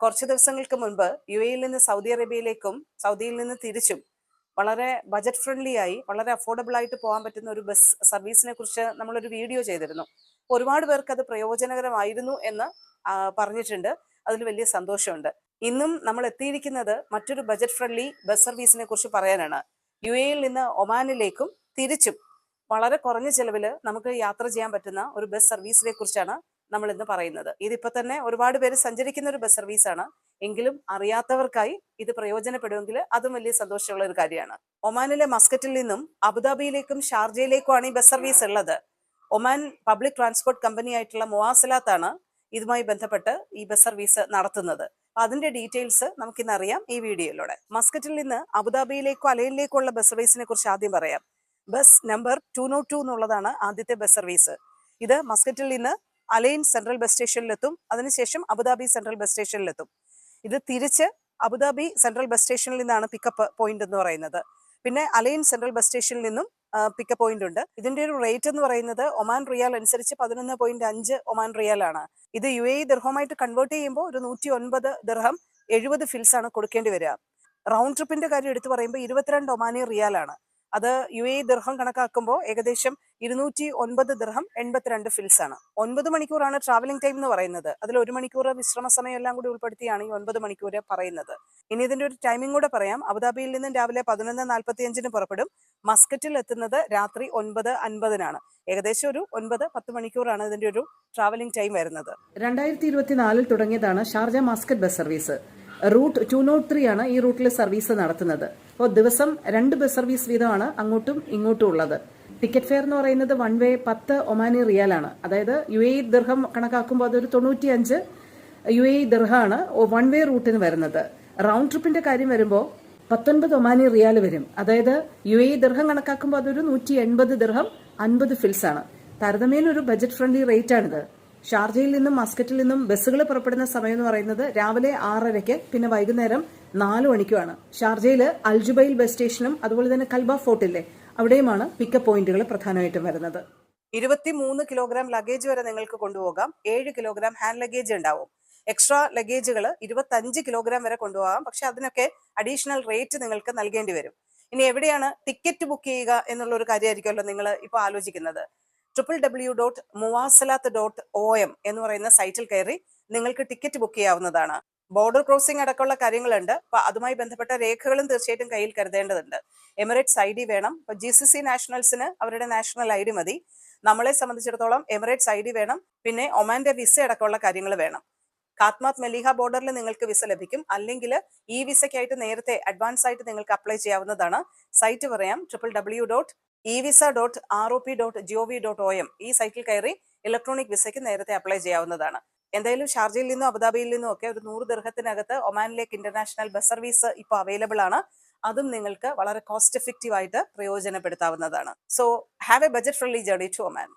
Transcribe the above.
കുറച്ച് ദിവസങ്ങൾക്ക് മുൻപ് യു എയിൽ നിന്ന് സൗദി അറേബ്യയിലേക്കും സൗദിയിൽ നിന്ന് തിരിച്ചും വളരെ ബജറ്റ് ഫ്രണ്ട്ലി ആയി വളരെ അഫോർഡബിൾ ആയിട്ട് പോകാൻ പറ്റുന്ന ഒരു ബസ് സർവീസിനെ കുറിച്ച് നമ്മളൊരു വീഡിയോ ചെയ്തിരുന്നു. ഒരുപാട് പേർക്ക് അത് പ്രയോജനകരമായിരുന്നു എന്ന് പറഞ്ഞിട്ടുണ്ട്. അതിൽ വലിയ സന്തോഷമുണ്ട്. ഇന്നും നമ്മൾ എത്തിയിരിക്കുന്നത് മറ്റൊരു ബജറ്റ് ഫ്രണ്ട്ലി ബസ് സർവീസിനെ കുറിച്ച് പറയാനാണ്. യു എയിൽ നിന്ന് ഒമാനിലേക്കും തിരിച്ചും വളരെ കുറഞ്ഞ ചെലവിൽ നമുക്ക് യാത്ര ചെയ്യാൻ പറ്റുന്ന ഒരു ബസ് സർവീസിനെ കുറിച്ചാണ് നമ്മൾ ഇന്ന് പറയുന്നത്. ഇതിപ്പോ തന്നെ ഒരുപാട് പേര് സഞ്ചരിക്കുന്ന ഒരു ബസ് സർവീസാണ്. എങ്കിലും അറിയാത്തവർക്കായി ഇത് പ്രയോജനപ്പെടുമെങ്കിൽ അതും വലിയ സന്തോഷമുള്ള ഒരു കാര്യമാണ്. ഒമാനിലെ മസ്കറ്റിൽ നിന്നും അബുദാബിയിലേക്കും ഷാർജയിലേക്കുമാണ് ഈ ബസ് സർവീസ് ഉള്ളത്. ഒമാൻ പബ്ലിക് ട്രാൻസ്പോർട്ട് കമ്പനി ആയിട്ടുള്ള മുവാസലാത്താണ് ഇതുമായി ബന്ധപ്പെട്ട് ഈ ബസ് സർവീസ് നടത്തുന്നത്. അതിന്റെ ഡീറ്റെയിൽസ് നമുക്ക് ഇന്ന് അറിയാം ഈ വീഡിയോയിലൂടെ. മസ്കറ്റിൽ നിന്ന് അബുദാബിയിലേക്കോ അലയിലേക്കോ ഉള്ള ബസ് സർവീസിനെ കുറിച്ച് ആദ്യം പറയാം. Bus number two nought two എന്നുള്ളതാണ് ആദ്യത്തെ ബസ് സർവീസ്. ഇത് മസ്കറ്റിൽ നിന്ന് അലൈൻ സെൻട്രൽ ബസ് സ്റ്റേഷനിലെത്തും. അതിനുശേഷം അബുദാബി സെൻട്രൽ ബസ് സ്റ്റേഷനിലെത്തും. ഇത് തിരിച്ച് അബുദാബി സെൻട്രൽ ബസ് സ്റ്റേഷനിൽ നിന്നാണ് പിക്കപ്പ് പോയിന്റ് എന്ന് പറയുന്നത്. പിന്നെ അലൈൻ സെൻട്രൽ ബസ് സ്റ്റേഷനിൽ നിന്നും പിക്കപ്പ് പോയിന്റ് ഉണ്ട്. ഇതിന്റെ ഒരു റേറ്റ് എന്ന് പറയുന്നത് ഒമാൻ റിയാൽ അനുസരിച്ച് പതിനൊന്ന് പോയിന്റ് അഞ്ച് ഒമാൻ റിയാൽ ആണ്. ഇത് യു എ ദിർഹമായിട്ട് കൺവേർട്ട് ചെയ്യുമ്പോൾ ഒരു നൂറ്റി ഒൻപത് ദിർഹം എഴുപത് ഫിൽസ് ആണ് കൊടുക്കേണ്ടി വരിക. റൗണ്ട് ട്രിപ്പിന്റെ കാര്യം എടുത്തു പറയുമ്പോൾ ഇരുപത്തിരണ്ട് ഒമാനി റിയാലാണ് അത് യു എ ദിർഹം കണക്കാക്കുമ്പോൾ ഏകദേശം ഇരുന്നൂറ്റി ഒൻപത് ദൃഹം എൺപത്തിരണ്ട് ഫിൽസ് ആണ്. ഒൻപത് മണിക്കൂറാണ് ട്രാവലിംഗ് ടൈം എന്ന് പറയുന്നത്. അതിൽ ഒരു മണിക്കൂർ വിശ്രമ സമയം എല്ലാം കൂടി ഉൾപ്പെടുത്തിയാണ് ഈ ഒൻപത് മണിക്കൂർ പറയുന്നത്. ഇനി ഇതിന്റെ ഒരു ടൈമിംഗ് കൂടെ പറയാം. അബുദാബിയിൽ നിന്നും രാവിലെ പതിനൊന്ന് നാൽപ്പത്തി അഞ്ചിന് പുറപ്പെടും. മസ്കറ്റിൽ എത്തുന്നത് രാത്രി ഒൻപത് അൻപതിനാണ്. ഏകദേശം ഒരു ഒൻപത് പത്ത് മണിക്കൂറാണ് ഇതിന്റെ ഒരു ട്രാവലിംഗ് ടൈം വരുന്നത്. രണ്ടായിരത്തി ഇരുപത്തിനാലിൽ തുടങ്ങിയതാണ് Sharjah Muscat bus service. Route two nought three ആണ് ഈ റൂട്ടിൽ സർവീസ് നടത്തുന്നത്. അപ്പോൾ ദിവസം രണ്ട് ബസ് സർവീസ് വീതമാണ് അങ്ങോട്ടും ഇങ്ങോട്ടും ഉള്ളത്. ടിക്കറ്റ് ഫെയർ എന്ന് പറയുന്നത് വൺ വേ പത്ത് ഒമാനി റിയാലാണ് അതായത് യു എ ദീർഘം കണക്കാക്കുമ്പോൾ അതൊരു തൊണ്ണൂറ്റിയഞ്ച് യു എ ദീർഘമാണ് വൺ വേ റൂട്ടിന് വരുന്നത്. റൗണ്ട് ട്രിപ്പിന്റെ കാര്യം വരുമ്പോൾ പത്തൊൻപത് ഒമാനി റിയാൽ വരും. അതായത് യു എ ദീർഘം കണക്കാക്കുമ്പോൾ അതൊരു നൂറ്റി എൺപത് ദീർഘം അൻപത് ഫിൽസ് ആണ്. താരതമ്യേന ഒരു ബജറ്റ് ഫ്രണ്ട്ലി റേറ്റ് ആണിത്. ഷാർജയിൽ നിന്നും മസ്കറ്റിൽ നിന്നും ബസ്സുകൾ പുറപ്പെടുന്ന സമയം എന്ന് പറയുന്നത് രാവിലെ ആറരയ്ക്ക് പിന്നെ വൈകുന്നേരം നാല് മണിക്കുമാണ്. ഷാർജയിൽ അൽജുബൈൽ ബസ് സ്റ്റേഷനും അതുപോലെ തന്നെ കൽബ ഫോർട്ടില്ലേ അവിടെയുമാണ് പിക്കപ്പ് പോയിന്റുകൾ പ്രധാനമായിട്ടും വരുന്നത്. ഇരുപത്തിമൂന്ന് കിലോഗ്രാം ലഗേജ് വരെ നിങ്ങൾക്ക് കൊണ്ടുപോകാം. ഏഴ് കിലോഗ്രാം ഹാൻഡ് ലഗേജ് ഉണ്ടാവും. എക്സ്ട്രാ ലഗേജുകൾ ഇരുപത്തഞ്ച് കിലോഗ്രാം വരെ കൊണ്ടുപോകാം. പക്ഷെ അതിനൊക്കെ അഡീഷണൽ റേറ്റ് നിങ്ങൾക്ക് നൽകേണ്ടി വരും. ഇനി എവിടെയാണ് ടിക്കറ്റ് ബുക്ക് ചെയ്യുക എന്നുള്ള ഒരു കാര്യമായിരിക്കുമല്ലോ നിങ്ങൾ ഇപ്പോൾ ആലോചിക്കുന്നത്. Triple W dot Mwasalat dot O M എന്ന് പറയുന്ന സൈറ്റിൽ കയറി നിങ്ങൾക്ക് ടിക്കറ്റ് ബുക്ക് ചെയ്യാവുന്നതാണ്. ബോർഡർ ക്രോസിംഗ് അടക്കമുള്ള കാര്യങ്ങളുണ്ട്. അപ്പൊ അതുമായി ബന്ധപ്പെട്ട രേഖകളും തീർച്ചയായിട്ടും കയ്യിൽ കരുതേണ്ടതുണ്ട്. എമിറേറ്റ്സ് ഐ ഡി വേണം. ഇപ്പൊ ജി സി സി നാഷണൽസിന് അവരുടെ നാഷണൽ ഐ ഡി മതി. നമ്മളെ സംബന്ധിച്ചിടത്തോളം എമിറേറ്റ്സ് ഐ ഡി വേണം. പിന്നെ ഒമാന്റെ വിസ അടക്കമുള്ള കാര്യങ്ങൾ വേണം. കാത്മാത് മെലിഹ ബോർഡറിൽ നിങ്ങൾക്ക് വിസ ലഭിക്കും. അല്ലെങ്കിൽ ഈ വിസയ്ക്കായിട്ട് നേരത്തെ അഡ്വാൻസ് ആയിട്ട് നിങ്ങൾക്ക് അപ്ലൈ ചെയ്യാവുന്നതാണ്. സൈറ്റ് പറയാം. Triple W dot E visa dot R O P dot G O V dot O M ഈ സൈറ്റിൽ കയറി ഇലക്ട്രോണിക് വിസയ്ക്ക് നേരത്തെ അപ്ലൈ ചെയ്യാവുന്നതാണ്. എന്തായാലും ഷാർജയിൽ നിന്നും അബുദാബിയിൽ നിന്നും ഒക്കെ ഒരു നൂറ് ദീർഘത്തിനകത്ത് ഒമാനിലേക്ക് ഇന്റർനാഷണൽ ബസ് സർവീസ് ഇപ്പോൾ അവൈലബിൾ ആണ്. അതും നിങ്ങൾക്ക് വളരെ കോസ്റ്റ് എഫക്റ്റീവ് ആയിട്ട് പ്രയോജനപ്പെടുത്താവുന്നതാണ്. So have a budget friendly journey to Oman